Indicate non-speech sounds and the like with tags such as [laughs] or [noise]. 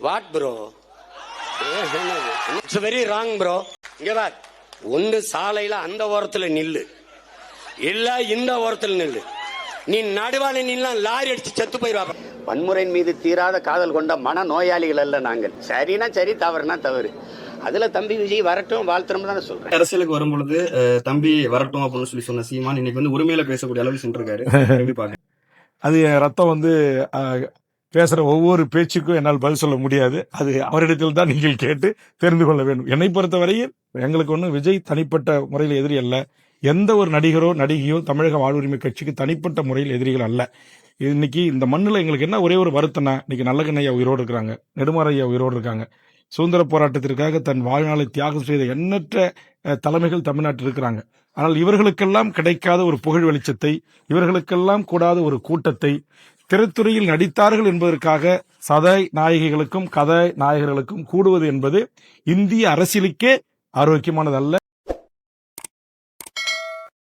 What bro it's very wrong bro இங்க பார். ஒன்று சாலையில அந்த ஓரத்துல நில்லு. இல்ல இந்த ஓரத்துல நில்லு. நீ நடுவால நின்னா லாரி அடிச்சு செத்து போயிருவா. வன்முறையின் மீது தீராத காதல் கொண்ட மன நோயாளிகள் அல்ல நாங்கள். சரினா சரி தவறுனா தவறு. அதுல தம்பி விஜய் வரட்டும் வாழ்த்துறோம் தானே சொல்றேன். அரசியலுக்கு வரும் பொழுது தம்பி வரட்டும் அப்படின்னு சொல்லி சொன்ன சீமான் இன்னைக்கு வந்து உரிமையில பேசக்கூடிய அளவுக்கு சென்றிருக்காரு [laughs] அது என் ரத்தம் வந்து பேசுகிற ஒவ்வொரு பேச்சுக்கும் என்னால் பதில் சொல்ல முடியாது. அது அவரிடத்தில் தான் நீங்கள் கேட்டு தெரிந்து கொள்ள வேண்டும். என்னை பொறுத்தவரையில் எங்களுக்கு ஒன்றும் விஜய் தனிப்பட்ட முறையில் எதிரி அல்ல. எந்த ஒரு நடிகரோ நடிகையோ தமிழக வாழ்வுரிமை கட்சிக்கு தனிப்பட்ட முறையில் எதிரிகள் அல்ல. இன்னைக்கு இந்த மண்ணில் எங்களுக்கு என்ன ஒரே ஒரு வருத்தம்னா இன்னைக்கு நல்லகண்ணையா உயிரோடு இருக்கிறாங்க நெடுமாறையா உயிரோடு இருக்காங்க. சுதந்திர போராட்டத்திற்காக தன் வாழ்நாளை தியாகம் செய்த எண்ணற்ற தலைமைகள் தமிழ்நாட்டில் இருக்கிறாங்க. ஆனால் இவர்களுக்கெல்லாம் கிடைக்காத ஒரு புகழ் வெளிச்சத்தை இவர்களுக்கெல்லாம் கூடாத ஒரு கூட்டத்தை திரைத்துறையில் நடித்தார்கள் என்பதற்காக சதை நாயகிகளுக்கும் கதை நாயகர்களுக்கும் கூடுவது என்பது இந்திய அரசியலுக்கே ஆரோக்கியமானதல்ல.